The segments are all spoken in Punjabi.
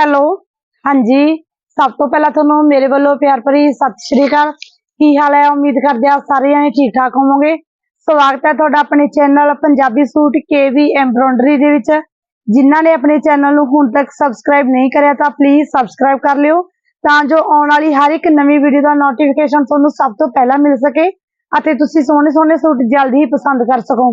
ਹੈਲੋ, ਹਾਂਜੀ। ਸਭ ਤੋਂ ਪਹਿਲਾਂ ਤੁਹਾਨੂੰ ਮੇਰੇ ਵੱਲੋਂ ਪਿਆਰ ਭਰੀ ਸਤਿ ਸ਼੍ਰੀ ਅਕਾਲ। ਕੀ ਹਾਲ ਹੈ? ਉਮੀਦ ਕਰਦੇ ਆ ਸਾਰੇ ਜਣੇ ਠੀਕ ਠਾਕ ਹੋਵੋਗੇ। ਸਵਾਗਤ ਹੈ ਤੁਹਾਡਾ ਆਪਣੇ ਚੈਨਲ ਪੰਜਾਬੀ ਸੂਟ ਕੇਵੀ ਐਮਬ੍ਰੋਇਡਰੀ ਦੇ ਵਿੱਚ। ਜਿਨ੍ਹਾਂ ਨੇ ਆਪਣੇ ਚੈਨਲ ਨੂੰ ਹੁਣ ਤੱਕ ਸਬਸਕ੍ਰਾਈਬ ਨਹੀਂ ਕਰਿਆ ਤਾਂ ਪਲੀਜ਼ ਸਬਸਕ੍ਰਾਈਬ ਕਰ ਲਿਓ, ਤਾਂ ਜੋ ਆਉਣ ਵਾਲੀ ਹਰ ਇੱਕ ਨਵੀਂ ਵੀਡੀਓ ਦਾ ਨੋਟੀਫਿਕੇਸ਼ਨ ਤੁਹਾਨੂੰ ਸਭ ਤੋਂ ਪਹਿਲਾਂ ਮਿਲ ਸਕੇ ਅਤੇ ਤੁਸੀਂ ਸੋਹਣੇ ਸੋਹਣੇ ਸੂਟ ਜਲਦੀ ਹੀ ਪਸੰਦ ਕਰ ਸਕੋ।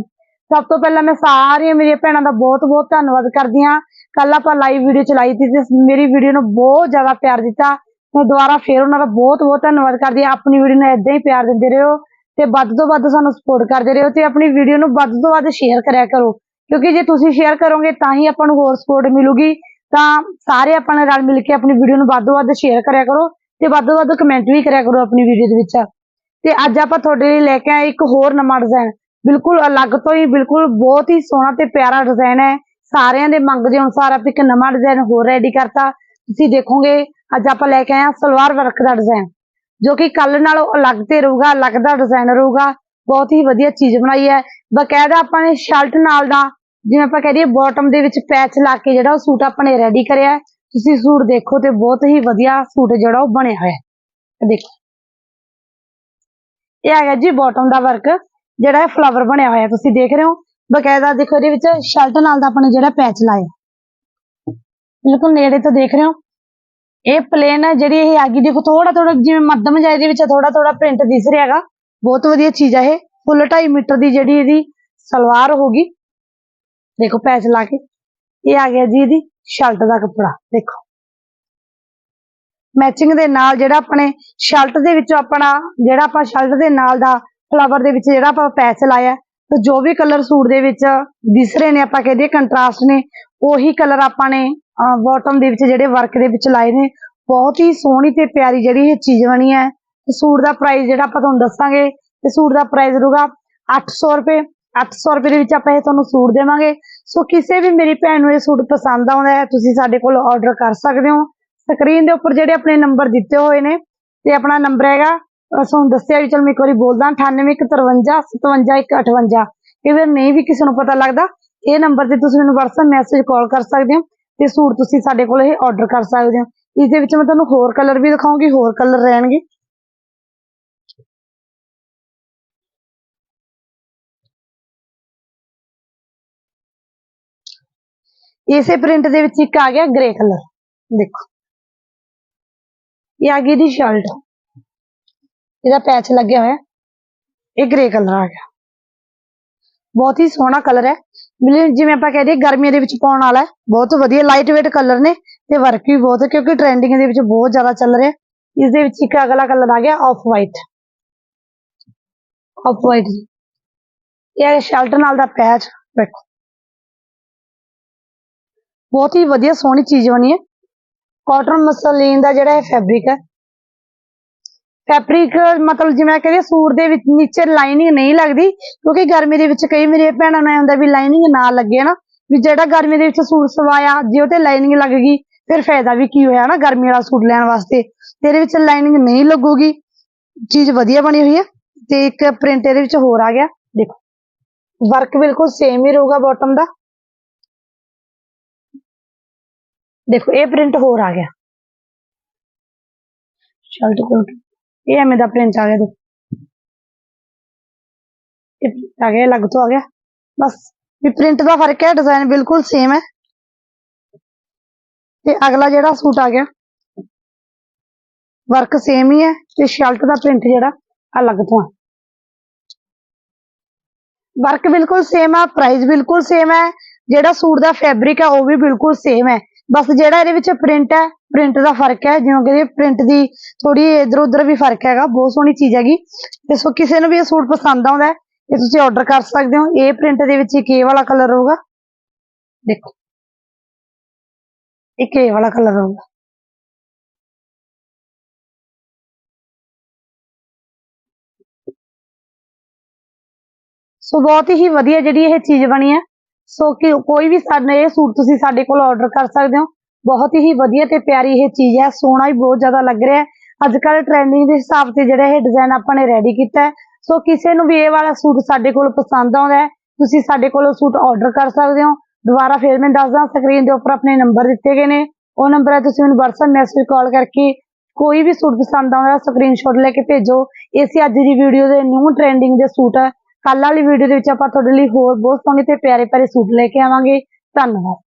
ਸਭ ਤੋਂ ਪਹਿਲਾਂ ਮੈਂ ਸਾਰੀਆਂ ਮੇਰੀਆਂ ਭੈਣਾਂ ਦਾ ਬਹੁਤ ਬਹੁਤ ਧੰਨਵਾਦ ਕਰਦੀ ਹਾਂ। ਕੱਲ ਆਪਾਂ ਲਾਈਵ ਵੀਡੀਓ ਚਲਾਈ ਸੀ ਤੇ ਮੇਰੀ ਵੀਡੀਓ ਨੂੰ ਬਹੁਤ ਜ਼ਿਆਦਾ ਪਿਆਰ ਦਿੱਤਾ। ਮੈਂ ਦੁਬਾਰਾ ਫੇਰ ਉਹਨਾਂ ਦਾ ਬਹੁਤ ਬਹੁਤ ਧੰਨਵਾਦ ਕਰਦੀ ਹਾਂ। ਆਪਣੀ ਵੀਡੀਓ ਨੂੰ ਇਦਾਂ ਹੀ ਪਿਆਰ ਦਿੰਦੇ ਰਹੋ ਤੇ ਵੱਧ ਤੋਂ ਵੱਧ ਸਾਨੂੰ ਸਪੋਰਟ ਕਰਦੇ ਰਹੋ ਤੇ ਆਪਣੀ ਵੀਡੀਓ ਨੂੰ ਵੱਧ ਤੋਂ ਵੱਧ ਸ਼ੇਅਰ ਕਰਿਆ ਕਰੋ। ਕਿਉਂਕਿ ਜੇ ਤੁਸੀਂ ਸ਼ੇਅਰ ਕਰੋਗੇ ਤਾਂ ਹੀ ਆਪਾਂ ਨੂੰ ਹੋਰ ਸਪੋਰਟ ਮਿਲੂਗੀ। ਤਾਂ ਸਾਰੇ ਆਪਾਂ ਨਾਲ ਰਲ ਮਿਲ ਕੇ ਆਪਣੀ ਵੀਡੀਓ ਨੂੰ ਵੱਧ ਤੋਂ ਵੱਧ ਸ਼ੇਅਰ ਕਰਿਆ ਕਰੋ ਤੇ ਵੱਧ ਤੋਂ ਵੱਧ ਕਮੈਂਟ ਵੀ ਕਰਿਆ ਕਰੋ ਆਪਣੀ ਵੀਡੀਓ ਦੇ ਵਿੱਚ। ਤੇ ਅੱਜ ਆਪਾਂ ਤੁਹਾਡੇ ਲਈ ਲੈ ਕੇ ਆਏ ਇੱਕ ਹੋਰ ਨਵਾਂ ਡਿਜ਼ਾਈਨ ਬਿਲਕੁਲ ਅਲੱਗ ਤੋਂ ਹੀ, ਬਿਲਕੁਲ ਬਹੁਤ ਹੀ ਸੋਹਣਾ ਤੇ ਪਿਆਰਾ ਡਿਜ਼ਾਈਨ ਹੈ। ਸਾਰਿਆਂ ਦੇ ਮੰਗ ਦੇ ਅਨੁਸਾਰ ਆਪਾਂ ਇੱਕ ਨਵਾਂ ਡਿਜ਼ਾਈਨ ਹੋਰ ਰੈਡੀ ਕਰਤਾ। ਤੁਸੀਂ ਦੇਖੋਗੇ, ਅੱਜ ਆਪਾਂ ਲੈ ਕੇ ਆਏ ਹਾਂ ਸਲਵਾਰ ਵਰਕ ਦਾ ਡਿਜ਼ਾਈਨ ਜੋ ਕਿ ਕੱਲ ਨਾਲੋਂ ਅਲੱਗ ਤੇ ਰਹੂਗਾ, ਅਲੱਗ ਦਾ ਡਿਜ਼ਾਈਨ ਰਹੂਗਾ। ਬਹੁਤ ਹੀ ਵਧੀਆ ਚੀਜ਼ ਬਣਾਈ ਹੈ। ਬਕਾਇਦਾ ਆਪਾਂ ਨੇ ਸ਼ਰਟ ਨਾਲ ਦਾ, ਜਿਵੇਂ ਆਪਾਂ ਕਹਿ ਦਈਏ ਬਾਟਮ ਦੇ ਵਿੱਚ ਪੈਚ ਲਾ ਕੇ ਜਿਹੜਾ ਉਹ ਸੂਟ ਆਪਾਂ ਨੇ ਰੈਡੀ ਕਰਿਆ ਤੁਸੀਂ ਸੂਟ ਦੇਖੋ ਤੇ ਬਹੁਤ ਹੀ ਵਧੀਆ ਸੂਟ ਜਿਹੜਾ ਉਹ ਬਣਿਆ ਹੋਇਆ ਹੈ। ਇਹ ਦੇਖੋ। ਇਹ ਹੈਗਾ ਜੀ ਬਾਟਮ ਦਾ ਵਰਕ ਜਿਹੜਾ ਇਹ ਫਲਾਵਰ ਬਣਿਆ ਹੋਇਆ ਤੁਸੀਂ ਦੇਖ ਰਹੇ ਹੋ, ਬਕਾਇਦਾ ਦੇਖੋ ਇਹਦੇ ਵਿੱਚ ਸ਼ਰਟ ਨਾਲ ਦਾ ਆਪਾਂ ਜਿਹੜਾ ਪੈਚ ਲਾਇਆ। ਬਿਲਕੁਲ ਨੇੜੇ ਤੋਂ ਦੇਖ ਰਹੇ ਹੋ। ਇਹ ਪਲੇਨ ਹੈ, ਜਿਹੜੀ ਇਹ ਆਗੀ ਦੇਖੋ ਥੋੜਾ ਥੋੜਾ ਜਿਵੇਂ ਮੱਧਮ ਜਾਈ ਦੇ ਵਿੱਚ ਥੋੜਾ ਥੋੜਾ ਪ੍ਰਿੰਟ ਦਿਸ ਰਿਹਾ ਹੈਗਾ। ਬਹੁਤ ਵਧੀਆ ਚੀਜ਼ ਹੈ ਇਹ। ਫੁੱਲ 2.5 ਮੀਟਰ ਦੀ ਜਿਹੜੀ ਇਹਦੀ ਸਲਵਾਰ ਹੋਗੀ ਦੇਖੋ ਪੈਚ ਲਾ ਕੇ। ਇਹ ਆ ਗਿਆ ਜੀ ਇਹਦੀ ਸ਼ਰਟ ਦਾ ਕੱਪੜਾ, ਦੇਖੋ। ਮੈਚਿੰਗ ਦੇ ਨਾਲ ਜਿਹੜਾ ਆਪਣੇ ਸ਼ਰਟ ਦੇ ਵਿੱਚੋਂ ਆਪਣਾ ਜਿਹੜਾ ਆਪਾਂ ਸ਼ਰਟ ਦੇ ਨਾਲ ਦਾ ਫਲਾਵਰ ਦੇ ਵਿੱਚ ਜਿਹੜਾ ਆਪਾਂ ਪੈਚ ਲਾਇਆ ਤੇ ਜੋ ਵੀ ਕਲਰ ਸੂਟ ਦੇ ਵਿੱਚ ਦਿਸ ਰਹੇ ਨੇ, ਆਪਾਂ ਕਹਿੰਦੇ ਕੰਟਰਾਸਟ ਨੇ, ਉਹੀ ਕਲਰ ਆਪਾਂ ਨੇ ਬਾਟਮ ਦੇ ਵਿੱਚ ਜਿਹੜੇ ਵਰਕ ਦੇ ਵਿੱਚ ਲਾਏ ਨੇ। ਬਹੁਤ ਹੀ ਸੋਹਣੀ ਤੇ ਪਿਆਰੀ ਜਿਹੜੀ ਇਹ ਚੀਜ਼ ਬਣੀ ਹੈ। ਸੂਟ ਦਾ ਪ੍ਰਾਈਸ ਜਿਹੜਾ ਆਪਾਂ ਤੁਹਾਨੂੰ ਦੱਸਾਂਗੇ, ਤੇ ਸੂਟ ਦਾ ਪ੍ਰਾਈਸ ਰਹੂਗਾ 800 ਰੁਪਏ। 800 ਰੁਪਏ ਦੇ ਵਿੱਚ ਆਪਾਂ ਇਹ ਤੁਹਾਨੂੰ ਸੂਟ ਦੇਵਾਂਗੇ। ਸੋ ਕਿਸੇ ਵੀ ਮੇਰੀ ਭੈਣ ਨੂੰ ਇਹ ਸੂਟ ਪਸੰਦ ਆਉਂਦਾ ਹੈ, ਤੁਸੀਂ ਸਾਡੇ ਕੋਲ ਆਰਡਰ ਕਰ ਸਕਦੇ ਹੋ। ਸਕਰੀਨ ਦੇ ਉੱਪਰ ਜਿਹੜੇ ਆਪਣੇ ਨੰਬਰ ਦਿੱਤੇ ਹੋਏ ਨੇ, ਤੇ ਆਪਣਾ ਨੰਬਰ ਹੈਗਾ ਅਹ ਦੱਸਿਆ ਵੀ ਚਲ ਮੈਂ ਇੱਕ ਵਾਰੀ ਬੋਲਦਾ 9853575158 ਇਹ ਵਾਰ ਨਹੀਂ ਵੀ ਕਿਸੇ ਨੂੰ ਪਤਾ ਲੱਗਦਾ, ਇਹ ਨੰਬਰ ਤੇ ਤੁਸੀਂ ਮੈਨੂੰ WhatsApp ਮੈਸੇਜ ਕਾਲ ਕਰ ਸਕਦੇ ਹੋ ਤੇ ਸੂਟ ਤੁਸੀਂ ਸਾਡੇ ਕੋਲ ਇਹ ਆਰਡਰ ਕਰ ਸਕਦੇ ਹੋ। ਇਸ ਦੇ ਵਿੱਚ ਮੈਂ ਤੁਹਾਨੂੰ ਹੋਰ ਕਲਰ ਵੀ ਦਿਖਾਉਂਗੀ, ਹੋਰ ਕਲਰ ਰਹਿਣਗੇ। ਇਸੇ ਪ੍ਰਿੰਟ ਦੇ ਵਿੱਚ ਇੱਕ ਆ ਗਿਆ ਗ੍ਰੇ ਕਲਰ ਦੇਖੋ। ਇਹ ਆ ਗਈ ਦੀ ਸ਼ਰਟ ਇਹਦਾ ਪੈਚ ਲੱਗਿਆ ਹੋਇਆ। ਇਹ ਗ੍ਰੇ ਕਲਰ ਆ ਗਿਆ। ਬਹੁਤ ਹੀ ਸੋਹਣਾ ਕਲਰ ਹੈ। ਜਿਵੇਂ ਆਪਾਂ ਕਹਦੇ ਗਰਮੀਆਂ ਦੇ ਵਿੱਚ ਪਾਉਣ ਵਾਲਾ ਬਹੁਤ ਵਧੀਆ ਲਾਈਟ weight ਕਲਰ ਨੇ ਤੇ ਵਰਕ ਵੀ ਬਹੁਤ ਹੈ ਕਿਉਂਕਿ ਟ੍ਰੈਂਡਿੰਗ ਦੇ ਵਿੱਚ ਬਹੁਤ ਜ਼ਿਆਦਾ ਚੱਲ ਰਿਹਾ ਇਸ ਦੇ ਵਿੱਚ ਇੱਕ ਅਗਲਾ ਕਲਰ ਆ ਗਿਆ ਆਫ ਵਾਈਟ ਆਫ ਵਾਈਟ ਇਹ ਸ਼ਰਟ ਨਾਲ ਦਾ ਪੈਚ ਦੇਖੋ ਬਹੁਤ ਹੀ ਵਧੀਆ ਸੋਹਣੀ ਚੀਜ਼ ਬਣੀ ਹੈ। ਕਾਟਨ ਮਸਲੀਨ ਦਾ ਜਿਹੜਾ ਇਹ ਫੈਬਰਿਕ ਹੈ ਫੈਬਰਿਕ ਮਤਲਬ ਜਿਵੇਂ ਕਹਿੰਦੇ ਸੂਟ ਦੇ ਵਿੱਚ ਨੀਚੇ ਲਾਈਨਿੰਗ ਨਹੀਂ ਲੱਗਦੀ, ਕਿਉਂਕਿ ਗਰਮੀ ਦੇ ਵਿੱਚ ਕਈ ਮੇਰੇ ਭੈਣਾਂ ਨੂੰ ਇਹ ਵੀ ਲਾਈਨਿੰਗ ਨਾ ਲੱਗੇ ਨਾ, ਵੀ ਜਿਹੜਾ ਗਰਮੀ ਦੇ ਵਿੱਚ ਸੂਟ ਸਵਾਇਆ, ਜੇ ਉਹ ਤੇ ਲਾਈਨਿੰਗ ਲੱਗ ਗਈ, ਫਿਰ ਫਾਇਦਾ ਵੀ ਕੀ ਹੋਇਆ ਨਾ ਗਰਮੀ ਵਾਲਾ ਸੂਟ ਲੈਣ ਵਾਸਤੇ? ਤੇ ਵਿੱਚ ਲਾਈਨਿੰਗ ਨਹੀਂ ਲੱਗੂਗੀ। ਚੀਜ਼ ਵਧੀਆ ਬਣੀ ਹੋਈ ਹੈ, ਤੇ ਇੱਕ ਪ੍ਰਿੰਟ ਇਹਦੇ ਵਿੱਚ ਹੋਰ ਆ ਗਿਆ, ਦੇਖੋ। ਵਰਕ ਬਿਲਕੁਲ ਸੇਮ ਹੀ ਰਹੂਗਾ ਬਾਟਮ ਦਾ। ਦੇਖੋ, ਇਹ ਪ੍ਰਿੰਟ ਹੋਰ ਆ ਗਿਆ। ਸ਼ਰਟ ਕੋਲ ਇਹ ਐਵੇਂ ਦਾ ਪ੍ਰਿੰਟ ਆ ਗਿਆ ਦੇਖੋ ਇਹ print ਆ ਗਿਆ ਅਲੱਗ ਤੋਂ ਆ ਗਿਆ ਬਸ ਵੀ ਪ੍ਰਿੰਟ ਦਾ ਫ਼ਰਕ ਹੈ ਡਿਜ਼ਾਈਨ ਬਿਲਕੁਲ ਸੇਮ ਹੈ ਤੇ ਅਗਲਾ ਜਿਹੜਾ ਸੂਟ ਆ ਗਿਆ ਵਰਕ ਸੇਮ ਹੀ ਹੈ ਤੇ ਸ਼ਰਟ ਦਾ ਪ੍ਰਿੰਟ ਜਿਹੜਾ ਅਲੱਗ ਤੋਂ ਹੈ ਵਰਕ ਬਿਲਕੁਲ ਸੇਮ ਹੈ ਪ੍ਰਾਈਸ ਬਿਲਕੁਲ ਸੇਮ ਹੈ ਜਿਹੜਾ ਸੂਟ ਦਾ ਫੈਬਰਿਕ ਹੈ ਉਹ ਵੀ ਬਿਲਕੁਲ ਸੇਮ ਹੈ ਬਸ ਜਿਹੜਾ ਇਹਦੇ ਵਿੱਚ ਪ੍ਰਿੰਟ ਹੈ ਪ੍ਰਿੰਟ ਦਾ ਫ਼ਰਕ ਹੈ, ਜਿਵੇਂ ਕਿ ਪ੍ਰਿੰਟ ਦੀ ਥੋੜੀ ਇਧਰ ਉਧਰ ਵੀ ਫ਼ਰਕ ਹੈਗਾ, ਬਹੁਤ ਸੋਹਣੀ ਚੀਜ਼ ਹੈਗੀ। ਤੇ ਸੋ ਕਿਸੇ ਨੂੰ ਵੀ ਇਹ ਸੂਟ ਪਸੰਦ ਆਉਂਦਾ ਹੈ, ਇਹ ਤੁਸੀਂ ਆਰਡਰ ਕਰ ਸਕਦੇ ਹੋ। ਇਹ ਪ੍ਰਿੰਟ ਦੇ ਵਿੱਚ ਇੱਕ ਇਹ ਵਾਲਾ ਕਲਰ ਰਹੂਗਾ ਦੇਖੋ। ਇੱਕ ਇਹ ਵਾਲਾ ਕਲਰ ਰਹੂਗਾ ਸੋ ਬਹੁਤ ਹੀ ਵਧੀਆ ਜਿਹੜੀ ਇਹ ਚੀਜ਼ ਬਣੀ ਹੈ। ਸੋ ਕਿ ਕੋਈ ਵੀ ਸਾਡੇ ਇਹ ਸੂਟ ਤੁਸੀਂ ਸਾਡੇ ਕੋਲ ਆਰਡਰ ਕਰ ਸਕਦੇ ਹੋ। ਬਹੁਤ ਹੀ ਵਧੀਆ ਤੇ ਪਿਆਰੀ ਇਹ ਚੀਜ਼ ਹੈ। ਸੋਹਣਾ ਵੀ ਬਹੁਤ ਜ਼ਿਆਦਾ ਲੱਗ ਰਿਹਾ ਹੈ। ਅੱਜ ਕੱਲ ਟ੍ਰੈਂਡਿੰਗ ਦੇ ਹਿਸਾਬ ਤੇ ਜਿਹੜਾ ਇਹ ਡਿਜ਼ਾਈਨ ਆਪਾਂ ਨੇ ਰੈਡੀ ਕੀਤਾ ਸੋ ਕਿਸੇ ਨੂੰ ਵੀ ਇਹ ਵਾਲਾ ਸੂਟ ਸਾਡੇ ਕੋਲ ਪਸੰਦ ਆਉਂਦਾ ਹੈ, ਤੁਸੀਂ ਸਾਡੇ ਕੋਲੋਂ ਸੂਟ ਆਰਡਰ ਕਰ ਸਕਦੇ ਹੋ। ਦੁਬਾਰਾ ਫਿਰ ਮੈਂ ਦੱਸਦਾ ਸਕਰੀਨ ਦੇ ਉੱਪਰ ਆਪਣੇ ਨੰਬਰ ਦਿੱਤੇ ਗਏ ਨੇ। ਉਹ ਨੰਬਰ ਹੈ, ਤੁਸੀਂ ਮੈਨੂੰ WhatsApp ਮੈਸੇਜ ਕਾਲ ਕਰਕੇ ਕੋਈ ਵੀ ਸੂਟ ਪਸੰਦ ਆਉਂਦਾ ਸਕਰੀਨਸ਼ਾਟ ਲੈ ਕੇ ਭੇਜੋ। ਇਹ ਸੀ ਅੱਜ ਦੀ ਵੀਡੀਓ ਦੇ ਨਿਊ ਟ੍ਰੈਂਡਿੰਗ ਦੇ ਸੂਟ ਕੱਲ ਵਾਲੀ ਵੀਡੀਓ ਦੇ ਵਿੱਚ ਆਪਾਂ ਤੁਹਾਡੇ ਲਈ ਹੋਰ ਬਹੁਤ ਸੋਹਣੇ ਤੇ ਪਿਆਰੇ ਪਿਆਰੇ ਸੂਟ ਲੈ ਕੇ ਆਵਾਂਗੇ। ਧੰਨਵਾਦ।